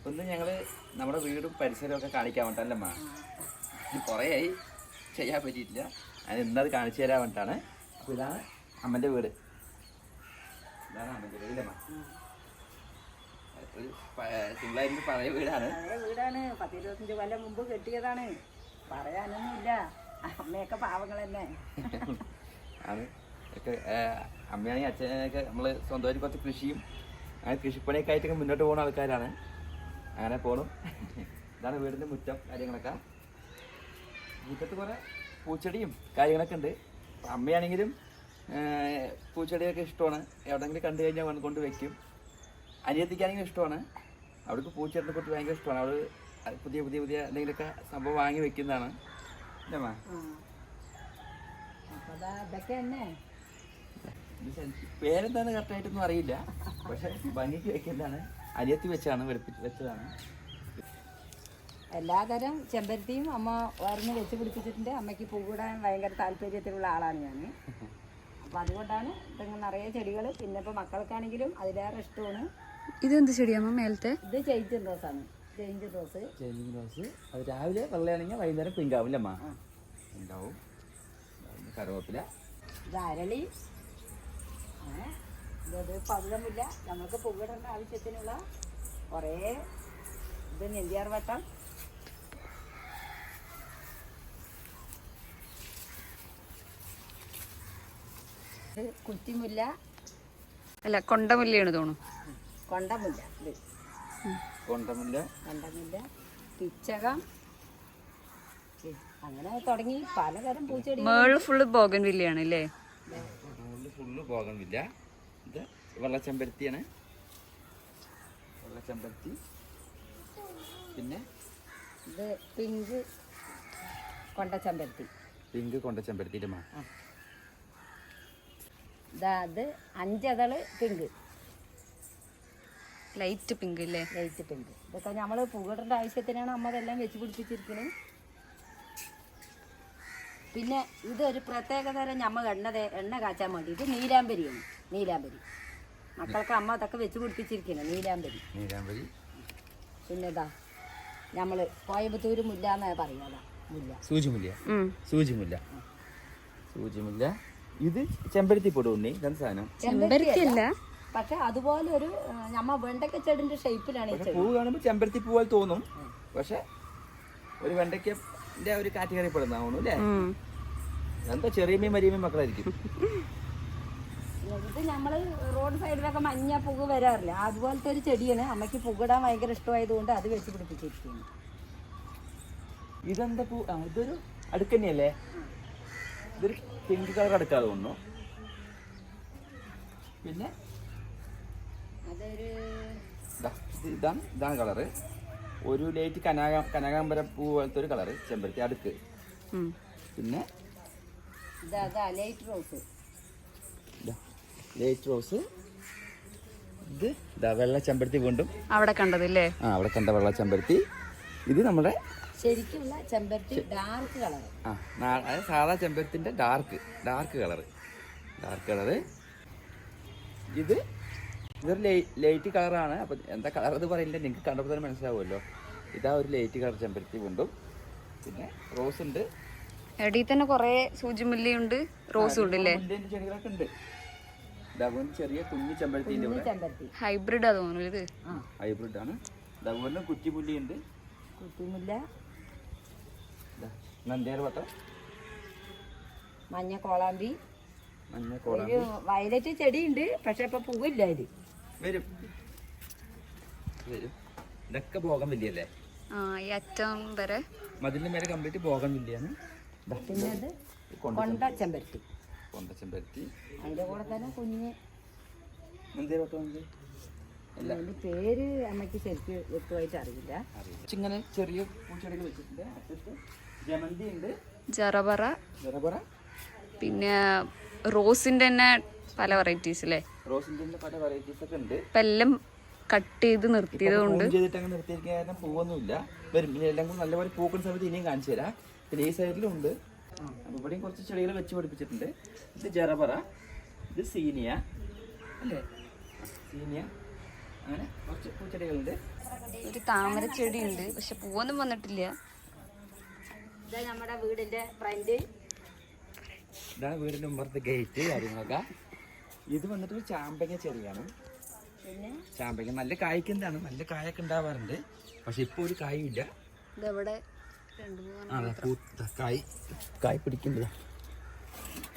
അപ്പൊ ഇന്ന് ഞങ്ങൾ നമ്മുടെ വീടും പരിസരവും ഒക്കെ കാണിക്കാൻ വേണ്ടല്ലേ അമ്മ? കുറേ ആയി ചെയ്യാൻ പറ്റിയിട്ടില്ല. ഞാൻ ഇന്നത് കാണിച്ചു തരാൻ വേണ്ടിട്ടാണ്. അപ്പോൾ ഇതാണ് അമ്മന്റെ വീട്. ഇതാണ് അമ്മന്റെ വീട് ഇല്ലേ അമ്മ? ഒരു തിങ്കളായിരുന്നു പഴയ വീടാണ്. പഴയ വീടാണ്. പത്തിരുപത്തഞ്ച് കൊല്ലം മുമ്പ് കെട്ടിയതാണ്. പറയാനൊന്നുമില്ല. അമ്മയൊക്കെ പാവങ്ങൾ തന്നെ. ആണ്. ഒക്കെ അമ്മയാണെങ്കിൽ അച്ഛനൊക്കെ നമ്മൾ സ്വന്തമായിട്ട് കുറച്ച് കൃഷിയും അങ്ങനെ കൃഷിപ്പണിയൊക്കെ ആയിട്ടൊക്കെ മുന്നോട്ട് പോകുന്ന ആൾക്കാരാണ്. അങ്ങനെ പോണു. ഇതാണ് വീടിന്റെ മുറ്റം കാര്യങ്ങളൊക്കെ. മുറ്റത്ത് കുറേ പൂച്ചെടിയും കാര്യങ്ങളൊക്കെ ഉണ്ട്. അമ്മയാണെങ്കിലും പൂച്ചെടിയൊക്കെ ഇഷ്ടമാണ്. എവിടെയെങ്കിലും കണ്ടു കഴിഞ്ഞാൽ വന്ന് കൊണ്ട് വയ്ക്കും അനിയത്തിക്കാണെങ്കിലും ഇഷ്ടമാണ്. അവൾക്ക് പൂച്ചെടിനെ കുറിച്ച് ഭയങ്കര ഇഷ്ടമാണ്. അവൾ പുതിയ പുതിയ പുതിയ എന്തെങ്കിലുമൊക്കെ സംഭവം വാങ്ങി വെക്കുന്നതാണ്. അല്ലേ പേരെന്താന്ന് കറക്റ്റായിട്ടൊന്നും അറിയില്ല. പക്ഷെ ഭംഗിക്ക് വെക്കുന്നതാണ്. അനിയത്തി വെച്ചാണ് വെളുപ്പിച്ച് വെച്ചതാണ്. എല്ലാതരം ചെമ്പരത്തിയും അമ്മ വരുന്ന വെച്ച് പിടിപ്പിച്ചിട്ടുണ്ട്. അമ്മയ്ക്ക് പൂവിടാൻ ഭയങ്കര താല്പര്യത്തിലുള്ള ആളാണ് ഞാൻ അപ്പോൾ അതുകൊണ്ടാണ് ഇതങ്ങനെ നിറയെ ചെടികൾ പിന്നെ ഇപ്പോൾ മക്കൾക്കാണെങ്കിലും അതിലേറെ ഇഷ്ടമാണ്. ഇതെന്ത് ചെടിയാമ്മ മേലത്തെ? ഇത് ചേഞ്ച് റോസാണ് ചേഞ്ച് റോസ്. Changing rose. അത് രാവിലെ വെള്ളയാണെങ്കിൽ വൈകുന്നേരം പിങ്കാവില്ല അമ്മ? ഉണ്ടാവും കറുവപ്പില. ധാരളി അരളി. അങ്ങനെ ഇത് പതിലമില്ല നമുക്ക് പൂവിടേണ്ട ആവശ്യത്തിനുള്ള കുറേ ഇത് നെല്ലിയാർ വട്ടം. കുറ്റിമുല്ല. അല്ല കൊണ്ടമുല്ലയാണ് തോന്നുന്നു. കൊണ്ടമുല്ല ഇത്. കൊണ്ടമില്ല. കൊണ്ടമുല്ല പിച്ചകം അങ്ങനെ തുടങ്ങി. പലതരം പൂച്ചെടി മേൾ ഫുള്ള് ബോഗൻ വില്ലയാണ് അല്ലേ ഫുള്ള് ബോഗൻവില്ല വെള്ളച്ചെമ്പരത്തിയാണ്. വെള്ളച്ചെമ്പരത്തി. പിന്നെ? ഇത് പിങ്ക് കൊണ്ട ചെമ്പരത്തി പിങ്ക് കൊണ്ട ചെമ്പരത്തിന്റെ അമ്മ ഇതാ അത് അഞ്ചതൾ പിങ്ക്. ലൈറ്റ് പിങ്ക് അല്ലേ? Light pink. ഇതൊക്കെ നമ്മൾ പൂവിടേണ്ട ആവശ്യത്തിനാണ് അമ്മ ഇതെല്ലാം വെച്ച് പിടിപ്പിച്ചിരിക്കുന്നത് പിന്നെ ഇതൊരു പ്രത്യേകതരം നമ്മൾ ഞമ്മ എണ്ണ എണ്ണ കാച്ചാൻ വേണ്ടി ഇത് നീലാമ്പരിയാണ് നീലാമ്പരി മക്കൾക്ക് അമ്മ അതൊക്കെ വെച്ച് പിടിപ്പിച്ചിരിക്കുന്നത് നീലാമ്പരി നീലാമ്പരി പിന്നെന്താ നമ്മൾ കോയമ്പത്തൂര് മുല്ല എന്നാ പറയുക മുല്ല. സൂചിമുല്ല. സൂചിമുല്ല. സൂചിമുല്ല. ഇത് ചെമ്പരത്തി പൊടി ഉണ്ണി ഇതാണ് സാധനം? ചെമ്പരത്തി അല്ല പക്ഷെ അതുപോലെ ഒരു നമ്മ വെണ്ടക്ക ചെടിന്റെ ഷേപ്പിലാണ് പൂ കാണുമ്പോൾ ചെമ്പരത്തി പൂ പോലെ തോന്നും. പക്ഷെ ഒരു വെണ്ടയ്ക്കന്റെ ഒരു കാറ്റഗറി പെടുന്ന അല്ലേ? എന്താ എന്താ ചെറിയമ്മയും വലിയമ്മയും മക്കളായിരിക്കും. ഇത് നമ്മൾ റോഡ് സൈഡിലൊക്കെ മഞ്ഞ പുക വരാറില്ല? അതുപോലത്തെ ഒരു ചെടിയാണ്. അമ്മയ്ക്ക് പുകിടാൻ ഭയങ്കര ഇഷ്ടമായതുകൊണ്ട് അത് വെച്ച് പിടിപ്പിച്ചിരിക്കുന്നു. ഇതെന്താ പൂ? ആ ഇതൊരു അടുക്കന്നെയല്ലേ? ഇതൊരു പിങ്ക് കളർ അടുക്കാതെ തോന്നുന്നു. പിന്നെ? ഇതാണ് ഇതാണ് കളറ് ഒരു ലൈറ്റ് കനക കനകാമ്പര പൂ പോലത്തെ ഒരു കളറ് ചെമ്പരത്തി അടുക്ക്. പിന്നെ? ലൈറ്റ് റോസ് ലൈറ്റ് റോസ് ഇത് ഇതാ വെള്ള ചെമ്പരത്തി വീണ്ടും. അവിടെ കണ്ടതില്ലേ? ആ അവിടെ കണ്ട വെള്ള ചെമ്പരത്തി ഇത് നമ്മുടെ ശരിക്കുള്ള ചെമ്പരത്തി ഡാർക്ക് കളർ ആ അതായത് സാധാ ചെമ്പരത്തിന്റെ dark dark colour dark colour ഇത് ഇതൊരു ലൈറ്റ് കളറാണ് അപ്പം എന്താ കളർ എന്ന് പറയില്ല. നിങ്ങൾക്ക് കണ്ടപ്പോൾ തന്നെ മനസ്സിലാവുമല്ലോ. ഇതാ ഒരു ലൈറ്റ് കളർ ചെമ്പരത്തി കൊണ്ടും പിന്നെ റോസ് ഉണ്ട്. എടീ തന്നെ കൊറേ സൂചിമുല്ലയുണ്ട് റോസും ഉണ്ട് അല്ലേ ഉണ്ട്. ഇതാവുന്ന ചെറിയ കുഞ്ഞു ചെമ്പരത്തിന്റെ ഇവിടെ. ചെമ്പരത്തി. ഹൈബ്രിഡാ തോന്നുന്നു ഇത്. ആ. ഹൈബ്രിഡ് ആണ്. ഇതാവുന്ന ഉണ്ട് കുറ്റിമുല്ല നന്ദിയാർ വട്ടം. മഞ്ഞ കോളാമ്പി. മഞ്ഞ കോളാമ്പി. ഒരു വയലറ്റ് ചെടിയുണ്ട് പക്ഷെ ഇപ്പൊ പൂവില്ല ഇത്. വരും. വരും. ഇതൊക്കെ പോകാൻ വലിയല്ലേ ആ ഈ അറ്റം വരെ. മതിലിന്റെ മേലെ കംപ്ലീറ്റ് പോകാൻ വലിയാണ് പിന്നെ അത് കൊണ്ട ചെമ്പരത്തി. കൊണ്ട ചെമ്പരത്തി അതിന്റെ കൂടെ തന്നെ കുഞ്ഞ്. ഉണ്ട് അതിന്റെ പേര് അമ്മയ്ക്ക് ശരിക്ക് വ്യക്തമായിട്ട് അറിയില്ല. ഇങ്ങനെ ചെറിയ പൂച്ചെടികൾ വെച്ചിട്ടുണ്ട്. അറ്റത്ത് ജമന്തി ഉണ്ട്. ജറബറ ജറബറ പിന്നെ റോസിന്റെ തന്നെ പല വെറൈറ്റീസ് അല്ലേ റോസിന്റെ പല വെറൈറ്റീസ് ഒക്കെ ഉണ്ട്. ഇപ്പൊ എല്ലാം കട്ട് ചെയ്ത് നിർത്തിയതുകൊണ്ട് ചെയ്തിട്ട് അങ്ങനെ നിർത്തിയിരിക്കാൻ പോകുന്നില്ല പൂവൊന്നുമില്ല. വരും ഇനി എല്ലാം കൂടി നല്ലപോലെ പൂക്കുന്ന സമയത്ത് ഇനിയും കാണിച്ചു തരാം. പിന്നെ ഈ സൈഡിലും ഉണ്ട്. അപ്പൊ ഇവിടെയും കുറച്ച് ചെടികൾ വെച്ച് പിടിപ്പിച്ചിട്ടുണ്ട് ഇത് ജറബറ ഇത് സീനിയ അല്ലേ? സീനിയ. അങ്ങനെ കുറച്ച് പൂച്ചെടികളുണ്ട്. ഒരു താമര ചെടിയുണ്ട് ഉണ്ട് പക്ഷെ പൂവൊന്നും വന്നിട്ടില്ല. ഇത് നമ്മുടെ വീടിന്റെ ഫ്രണ്ട് ഇതാണ് വീടിന്റെ മുമ്പത്തെ ഗേറ്റ് കാര്യങ്ങളൊക്കെ. ഇത് വന്നിട്ട് ഒരു ചാമ്പങ്ങ ചെടിയാണ്. പിന്നെ? ചാമ്പങ്ങ നല്ല കായ്ക്കുന്നതാണ് നല്ല കായൊക്കെ ഉണ്ടാവാറുണ്ട്. പക്ഷെ ഇപ്പൊ ഒരു കായും ഇല്ല. ഇതവിടെ? കായ് കായ് പിടിക്കുന്നത്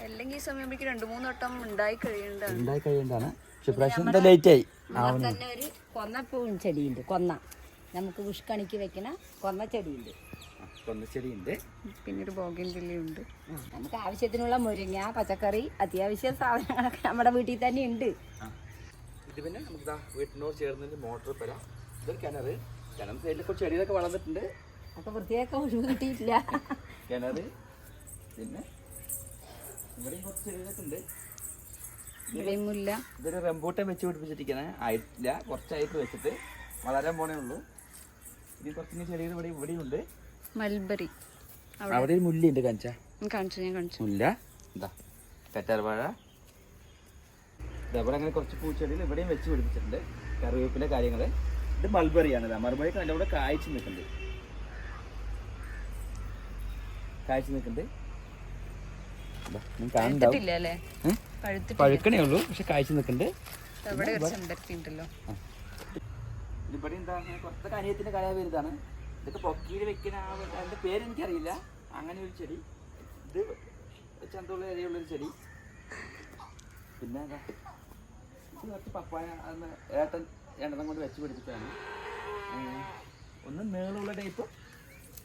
അല്ലെങ്കിൽ ഈ സമയത്തേക്ക് രണ്ട് മൂന്ന് വട്ടം ഉണ്ടായി കഴിയേണ്ടതാണ്. ഉണ്ടായി കഴിയേണ്ടതാണ്. പക്ഷെ പ്രാവശ്യം തന്നെ ഒരു കൊന്നപ്പൂവും ചെടിയുണ്ട്. കൊന്ന. നമുക്ക് വിഷ്കണിക്ക് വെക്കണ കൊന്ന ചെടിയുണ്ട്. പിന്നെ ഒരു ബോഗൻ ഉണ്ട്. നമുക്ക് ആവശ്യത്തിനുള്ള മുരിങ്ങ പച്ചക്കറി അത്യാവശ്യ സാധനങ്ങളൊക്കെ നമ്മുടെ വീട്ടിൽ തന്നെ ഉണ്ട്. ഇത് പിന്നെ നമുക്ക് വീട്ടിനോട് ചേർന്ന് മോട്ടർ പെര. ഇതൊരു കിണർ കിണർ സൈഡിൽ കുറച്ച് ചെടികളൊക്കെ വളർന്നിട്ടുണ്ട്. അപ്പൊ വൃത്തിയാക്കാൻ ഒഴിവ് കിട്ടിയിട്ടില്ല. കിണർ പിന്നെ ഇവിടെയും കുറച്ച് ചെടികളൊക്കെ ഇവിടെയൊന്നുമില്ല ഇവിടെയും മുല്ല. ഇതൊരു റംബൂട്ടൻ വെച്ച് പിടിപ്പിച്ചിരിക്കുന്നത് ആയിട്ടില്ല കുറച്ചായിട്ട് വെച്ചിട്ട് വളരാൻ പോണേ ഉള്ളൂ. ഇനി കുറച്ച് ചെടികൾ ഇവിടെ ഇവിടെയും ഉണ്ട്. മൽബറി. അവിടെ. ഒരു മുല്ലുണ്ട് കാണിച്ച. കാണിച്ചു ഞാൻ കാണിച്ചു. മുല്ല. എന്താ കറ്റാർവാഴ ഇതവിടെ അങ്ങനെ കുറച്ച് പൂച്ചെടികൾ ഇവിടെയും വെച്ച് പിടിപ്പിച്ചിട്ടുണ്ട്. കറിവേപ്പിലെ കാര്യങ്ങൾ ഇത് മൽബറിയാണ് ഇതാ മൾബറി അതിന്റെ കൂടെ കായ്ച്ചു നിൽക്കുന്നുണ്ട്. കായ്ച്ചു നിൽക്കുന്നുണ്ട് പഴുക്കണേ ഉള്ളൂ പക്ഷെ കാഴ്ച നിൽക്കുന്നുണ്ട് ഇവിടെ എന്താ കുറച്ചൊക്കെ അനിയത്തിന്റെ കല വലുതാണ്. ഇതൊക്കെ പൊക്കിയിൽ വെക്കുന്ന അതിന്റെ പേര് എനിക്കറിയില്ല അങ്ങനെ ഒരു ചെടി. ഇത് ചന്തമുള്ള ഇലയുള്ളൊരു ചെടി. പിന്നെ എന്താ ഇത് കുറച്ച് പപ്പായ ഏട്ടൻ എണ്ണം കൊണ്ട് വെച്ച് പിടിച്ചിട്ടാണ് ഒന്ന് നീളമുള്ള ടൈപ്പ്.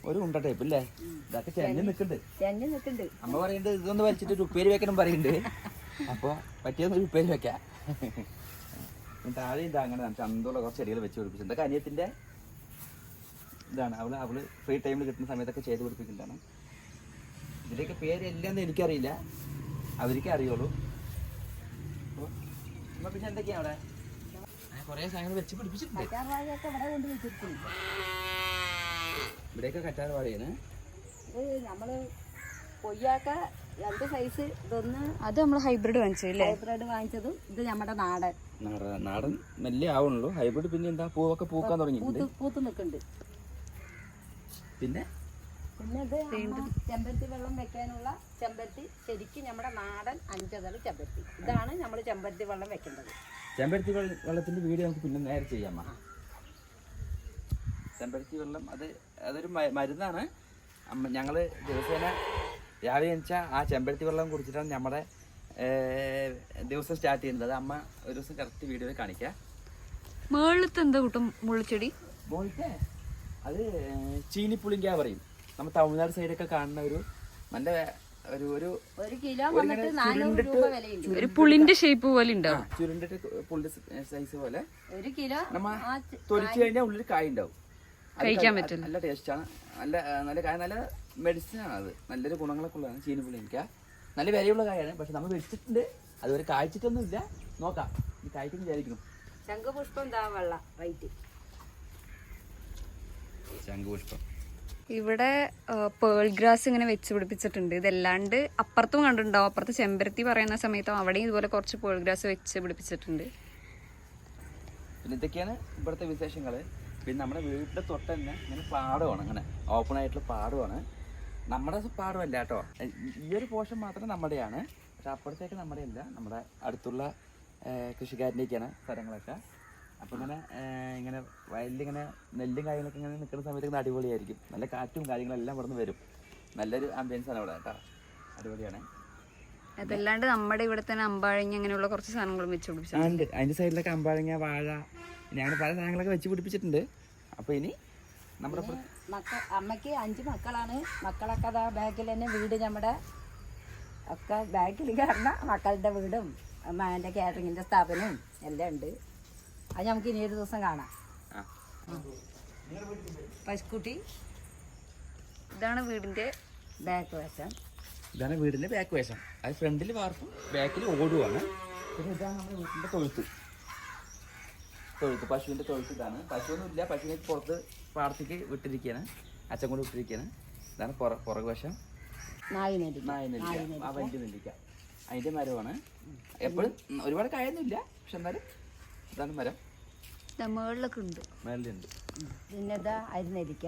ഒരു ഉണ്ട ടൈപ്പ് അല്ലേ ഇതൊക്കെ ചെഞ്ഞ് നിൽക്കുന്നുണ്ട് ചെഞ്ഞ് നിൽക്കുന്നുണ്ട് അമ്മ പറയുന്നത് ഇതൊന്ന് വലിച്ചിട്ട് ഒരു ഉപ്പേരി വെക്കണം പറയുന്നുണ്ട്. അപ്പോൾ പറ്റിയൊന്ന് ഒരു ഉപ്പേരി വെക്കാം. താഴെ ഇതാ അങ്ങനെ ചന്തോളം കുറച്ച് ചെടികൾ വെച്ച് പിടിപ്പിച്ചു. ഇതൊക്കെ അനിയത്തിന്റെ ഇതാണ്. അവൾ അവൾ ഫ്രീ ടൈമിൽ കിട്ടുന്ന സമയത്തൊക്കെ ചെയ്ത് പിടിപ്പിക്കുന്നതാണ്. ഇതിന്റെയൊക്കെ പേര് എല്ലാന്ന് എനിക്കറിയില്ല. അവർക്കേ അറിയുള്ളൂ. അപ്പോൾ പിന്നെ എന്തൊക്കെയാ അവിടെ? കുറേ സാധനങ്ങൾ വെച്ച് പിടിപ്പിച്ചിട്ടുണ്ട് കറ്റാർവാഴയൊക്കെ ഇവിടെ കൊണ്ട് വെച്ചിട്ടുണ്ട് ഇവിടെയൊക്കെ കറ്റാറ് വാഴയാണ് ഇത് നമ്മൾ കൊയ്യാക്ക രണ്ട് സൈസ് ഇതൊന്ന് അത് നമ്മൾ ഹൈബ്രിഡ് വാങ്ങിച്ചല്ലേ ഹൈബ്രിഡ് വാങ്ങിച്ചതും ഇത് നമ്മുടെ നാടൻ. നാടൻ നല്ല ആവുള്ളൂ. ആവുന്നുള്ളൂ ഹൈബ്രിഡ് പിന്നെ എന്താ? പൂവൊക്കെ പൂക്കാൻ തുടങ്ങി പൂത്ത് പൂത്ത് നിൽക്കുന്നുണ്ട്. പിന്നെ? പിന്നെ ഇത് ചെമ്പരത്തി വെള്ളം വെക്കാനുള്ള ചെമ്പരത്തി. ശരിക്കും നമ്മുടെ നാടൻ അഞ്ചതൾ ചെമ്പരത്തി. ഇതാണ് നമ്മൾ ചെമ്പരത്തി വെള്ളം വെക്കേണ്ടത്. ചെമ്പരത്തി വെള്ളത്തിന്റെ വീഡിയോ നമുക്ക് പിന്നെ നേരെ ചെയ്യാം. ചെമ്പരത്തി വെള്ളം അത് അതൊരു മരുന്നാണ്. ഞങ്ങൾ ദിവസേന രാവിലെ എണിച്ചാൽ ആ ചെമ്പരത്തി വെള്ളം കുടിച്ചിട്ടാണ് നമ്മുടെ ദിവസം സ്റ്റാർട്ട് ചെയ്യുന്നത്. അത് അമ്മ ഒരു ദിവസം കറക്റ്റ് വീഡിയോ കാണിക്കാം. മുകളിലത്തെ എന്താ കൂട്ടം മുള്ളിച്ചെടി മുകളിലത്തെ അത് ചീനിപ്പുളിങ്ക പറയും. നമ്മൾ തമിഴ്നാട് സൈഡൊക്കെ കാണുന്ന ഒരു നല്ല ഒരു ഒരു ഒരു കിലോ വന്നിട്ട് നാനൂറ് രൂപ വിലയുണ്ട്. ഒരു പുളിന്റെ ഷേപ്പ് പോലെ ഉണ്ടാവും. ചുരുണ്ടിട്ട് പുളിന്റെ സൈസ് പോലെ. ഒരു കിലോ നമ്മ ആ ചെ- കഴിഞ്ഞാൽ ഉള്ളിൽ കായ ഉണ്ടാവും. കഴിക്കാൻ പറ്റും പറ്റില്ല. നല്ല ടേസ്റ്റാണ്. നല്ല നല്ല കായ നല്ല മെഡിസിൻ ആണ് അത് നല്ലൊരു ഗുണങ്ങളൊക്കെ ഉള്ളതാണ് ചീനിപ്പുളി എനിക്ക്. നല്ല വിലയുള്ള കായാണ് പക്ഷെ നമ്മൾ വെച്ചിട്ടുണ്ട്. അതുവരെ കായ്ച്ചിട്ടൊന്നും ഇല്ല നോക്കാം. ഇത് കായ്ക്കും വിചാരിക്കുന്നു. ശംഖുപുഷ്പം റൈറ്റ് ശംഖുപുഷ്പം. ഇവിടെ പേൾ ഗ്രാസ് ഇങ്ങനെ വെച്ച് പിടിപ്പിച്ചിട്ടുണ്ട്. ഇതല്ലാണ്ട് അപ്പുറത്തും കണ്ടിട്ടുണ്ടാവും. അപ്പുറത്ത് ചെമ്പരത്തി പറയുന്ന സമയത്തും അവിടെയും ഇതുപോലെ കുറച്ച് പേൾ ഗ്രാസ് വെച്ച് പിടിപ്പിച്ചിട്ടുണ്ട്. പിന്നെ ഇതൊക്കെയാണ് ഇവിടുത്തെ വിശേഷങ്ങൾ പിന്നെ നമ്മുടെ വീടിന്റെ തൊട്ട് തന്നെ ഇങ്ങനെ പാടമാണ് അങ്ങനെ ഓപ്പൺ ആയിട്ടുള്ള പാടമാണ്. നമ്മുടെ പാടമല്ല കേട്ടോ. ഈ ഒരു പോർഷൻ മാത്രം നമ്മുടെയാണ്. പക്ഷെ അപ്പുറത്തേക്ക് നമ്മുടെ അല്ല നമ്മുടെ അടുത്തുള്ള കൃഷിക്കാരന്റെയൊക്കെയാണ് സ്ഥലങ്ങളൊക്കെ. അപ്പോൾ ഇങ്ങനെ ഇങ്ങനെ വയലിലിങ്ങനെ നെല്ലും കാര്യങ്ങളൊക്കെ ഇങ്ങനെ നിൽക്കുന്ന സമയത്ത് ഇങ്ങനെ അടിപൊളിയായിരിക്കും. നല്ല കാറ്റും കാര്യങ്ങളെല്ലാം ഇവിടെ നിന്ന് വരും. നല്ലൊരു ആംബിയൻസ് ആണ് ഇവിടെ കേട്ടോ. അടിപൊളിയാണ്. അതല്ലാണ്ട് നമ്മുടെ ഇവിടെ തന്നെ അമ്പാഴങ്ങ അങ്ങനെയുള്ള കുറച്ച് സാധനങ്ങളും വെച്ച് ആ, അതിന്റെ അതിന്റെ സൈഡിലൊക്കെ അമ്പാഴങ്ങ വാഴ അങ്ങനെ പല സാധനങ്ങളൊക്കെ വെച്ച് പിടിപ്പിച്ചിട്ടുണ്ട്. അപ്പോൾ ഇനി നമ്മുടെ മക്ക അമ്മയ്ക്ക് അഞ്ച് മക്കളാണ്. മക്കളൊക്കെ അതാ ബാക്കിൽ തന്നെ വീട് നമ്മുടെ ഒക്കെ ബാക്കിൽ കാരണം മക്കളുടെ വീടും അമ്മേന്റെ കാറ്ററിങ്ങിന്റെ സ്ഥാപനവും എല്ലാം ഉണ്ട്. അത് നമുക്ക് ഇനി ഒരു ദിവസം കാണാം. പശുക്കുട്ടി ഇതാണ് വീടിന്റെ ബാക്ക് വശം. ഇതാണ് വീടിന്റെ ബാക്ക് വശം. അത് ഫ്രണ്ടിൽ വാർപ്പും ബാക്കിൽ ഓടുവാണ്. പിന്നെ ഇതാണ് നമ്മുടെ വീട്ടിന്റെ തൊഴുത്ത്. തൊഴുത്ത്. പശുവിന്റെ തൊഴുത്ത് ഇതാണ്. പശുവൊന്നും ഇല്ല പശുവിനെ പുറത്ത് പാടത്തേക്ക് വിട്ടിരിക്കുകയാണ് അച്ഛൻ കൊണ്ട് വിട്ടിരിക്കുകയാണ് ഇതാണ് പുറ പുറക് വശം നായി നെല്ലി നായ നെല്ലിക്ക. ആ വലിയ നെല്ലിക്ക. അതിന്റെ മരമാണ്. എപ്പോഴും ഒരുപാട് കായൊന്നുമില്ല. പക്ഷെ എന്നാലും ഇതാണ് മരം. മേളിലൊക്കെ ഉണ്ട്. മേളിലുണ്ട്. പിന്നെ ഇതാ അരിനെല്ലിക്ക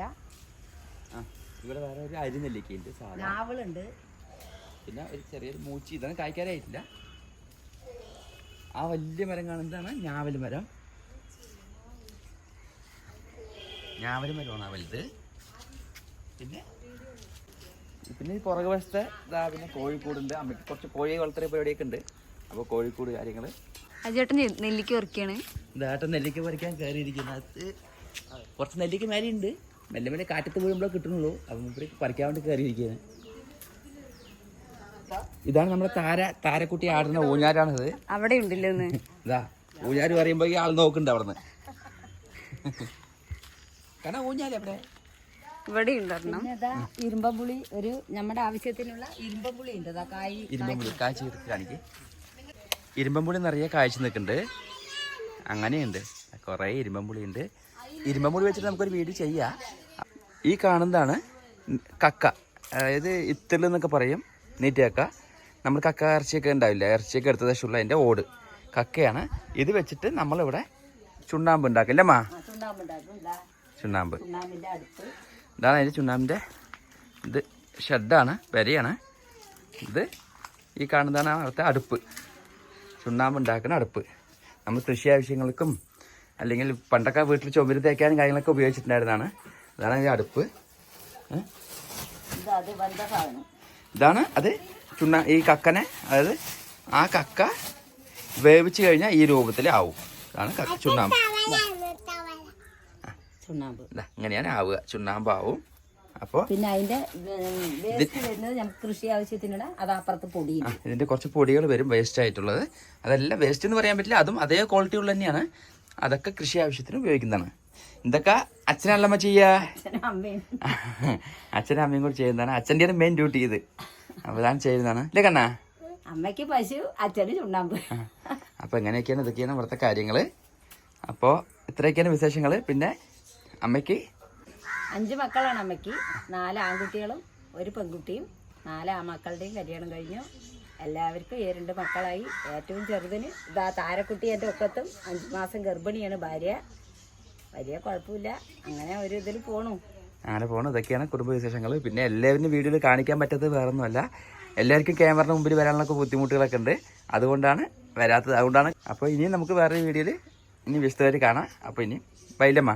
ആ ഇവിടെ വേറെ ഒരു അരിനെല്ലിക്കയുണ്ട് സാധാരണ നാവളുണ്ട്. പിന്നെ ഒരു ചെറിയൊരു മൂച്ചി. ഇതാണ് കായ്ക്കാരായിട്ടില്ല. ആ വലിയ മരം കാണുന്നതാണ് ഞാവൽ മരം. ഞാവൽ വരുവാണ് വലുത്. പിന്നെ? പിന്നെ ഈ പുറകു വശത്തെ ഇതാ പിന്നെ കോഴിക്കൂടുണ്ട്. അമ്മയ്ക്ക് കുറച്ച് കോഴി വളർത്തൽ പരിപാടിയൊക്കെ ഉണ്ട്. അപ്പോൾ കോഴിക്കൂട് കാര്യങ്ങൾ അജേട്ടൻ നെല്ലിക്ക പറിക്കാണ്. ഇതാട്ടം നെല്ലിക്ക പറിക്കാൻ കയറിയിരിക്കുന്നത് കുറച്ച് നെല്ലിക്ക മേലെ ഉണ്ട്. മെല്ലെ മെല്ലെ കാറ്റത്ത് വീഴുമ്പോഴേ കിട്ടുന്നുള്ളൂ. അപ്പം മുമ്പ് പറിക്കാൻ വേണ്ടി കയറിയിരിക്കുന്നത് ഇതാണ് നമ്മുടെ താര താരക്കുട്ടി ആടുന്ന ഊഞ്ഞാലാണിത്. അവിടെ ഉണ്ടല്ലോ ഇതാ ഊഞ്ഞാൽ പറയുമ്പോ ഈ ആൾ നോക്കുന്നുണ്ട് അവിടെ നിന്ന് കാരണം ഊഞ്ഞാൽ ഇവിടെ ഇരുമ്പമ്പുളി ഒരു നമ്മുടെ ആവശ്യത്തിനുള്ള ഇരുമ്പമ്പുളി ഉണ്ട്. ഇരുമ്പുളി കായ് ഇരുമ്പമ്പുളി കാഴ്ച കാണിക്ക് ഇരുമ്പമ്പുളി നിറയെ കാഴ്ച നിൽക്കുന്നുണ്ട്. അങ്ങനെയുണ്ട്. കുറേ ഇരുമ്പമ്പുളി ഉണ്ട്. ഇരുമ്പമ്പുളി വെച്ചിട്ട് നമുക്കൊരു വീട് ചെയ്യാം. ഈ കാണുന്നതാണ് കക്ക. അതായത് ഇത്തൽ എന്നൊക്കെ പറയും. നീറ്റ് കക്ക. നമ്മൾ കക്ക ഇറച്ചിയൊക്കെ ഉണ്ടാവില്ല? ഇറച്ചിയൊക്കെ എടുത്ത ശേഷമുള്ള അതിന്റെ ഓട്. കക്കയാണ്. ഇത് വെച്ചിട്ട് നമ്മളിവിടെ ചുണ്ണാമ്പ് ഉണ്ടാക്കില്ലേ മാ ചുണ്ണാമ്പ്. ഇതാണ് അതിന്റെ ചുണ്ണാമ്പിന്റെ ഇത് ഷെഡാണ് പെരയാണ്. ഇത് ഈ കാണുന്നതാണ് അവിടുത്തെ അടുപ്പ്. ചുണ്ണാമ്പ് ഉണ്ടാക്കുന്ന അടുപ്പ്. നമ്മൾ കൃഷി ആവശ്യങ്ങൾക്കും അല്ലെങ്കിൽ പണ്ടൊക്കെ വീട്ടിൽ ചുമര് തേക്കാനും കാര്യങ്ങളൊക്കെ ഉപയോഗിച്ചിട്ടുണ്ടായിരുന്നതാണ്. ഇതാണ് അതിന്റെ അടുപ്പ്. ഇതാണ് അത് ചുണ്ണാ ഈ കക്കനെ അതായത് ആ കക്ക വേവിച്ച് കഴിഞ്ഞാൽ ഈ രൂപത്തിൽ ആവും ഇതാണ് കക്ക ചുണ്ണാമ്പ്. ചുണ്ണാമ്പ്. ഇതാ ഇങ്ങനെയാണ് ആവുക ചുണ്ണാമ്പാവും അപ്പോൾ പിന്നെ അതിന്റെ വേസ്റ്റ് വരുന്നത് നമുക്ക് കൃഷി ആവശ്യത്തിനുള്ള അത് അപ്പുറത്ത് പൊടി ഇതിന്റെ കുറച്ച് പൊടികൾ വരും വേസ്റ്റ് ആയിട്ടുള്ളത്. അതെല്ലാം വേസ്റ്റ് എന്ന് പറയാൻ പറ്റില്ല അതും അതേ ക്വാളിറ്റി ഉള്ള തന്നെയാണ്. അതൊക്കെ കൃഷി ആവശ്യത്തിന് ഉപയോഗിക്കുന്നതാണ്. ഇതൊക്കെ അച്ഛനല്ലമ്മ ചെയ്യുക അച്ഛനും അമ്മയും അച്ഛനും അമ്മയും കൂടി ചെയ്യുന്നതാണ്. അച്ഛന്റെയാണ് മെയിൻ ഡ്യൂട്ടി ഇത്. അപ്പോൾ ഞാൻ ചെയ്യുന്നതാണ്. ഇല്ലേ കണ്ണാ? അമ്മയ്ക്ക് പശു അച്ഛന് ചുണ്ണാമ്പ്. അപ്പോൾ എങ്ങനെയൊക്കെയാണ് ഇതൊക്കെയാണ് ഇവിടുത്തെ കാര്യങ്ങൾ അപ്പോൾ ഇത്രയൊക്കെയാണ് വിശേഷങ്ങൾ പിന്നെ അമ്മയ്ക്ക്? അഞ്ച് മക്കളാണ് അമ്മയ്ക്ക്. നാല് ആൺകുട്ടികളും ഒരു പെൺകുട്ടിയും നാല് ആ മക്കളുടെയും കല്യാണം കഴിഞ്ഞു. എല്ലാവർക്കും ഈ രണ്ട് മക്കളായി. ഏറ്റവും ചെറുതിന് ഇതാ താരക്കുട്ടി എന്റെ ഒക്കത്തും. അഞ്ച് മാസം ഗർഭിണിയാണ് ഭാര്യ. വലിയ കുഴപ്പമില്ല. അങ്ങനെ ഒരു ഇതിൽ പോണു. അങ്ങനെ പോകണം ഇതൊക്കെയാണ് കുടുംബ വിശേഷങ്ങൾ പിന്നെ എല്ലാവരും വീഡിയോയിൽ കാണിക്കാൻ പറ്റാത്തത് വേറൊന്നുമല്ല. എല്ലാവർക്കും ക്യാമറയുടെ മുമ്പിൽ വരാനുള്ള ബുദ്ധിമുട്ടുകളൊക്കെ ഉണ്ട്. അതുകൊണ്ടാണ് വരാത്തത്. അതുകൊണ്ടാണ്. അപ്പോൾ ഇനിയും നമുക്ക് വേറൊരു വീഡിയോയിൽ ഇനി വിശദമായിട്ട് കാണാം. അപ്പോൾ ഇനി ബൈലമ്മ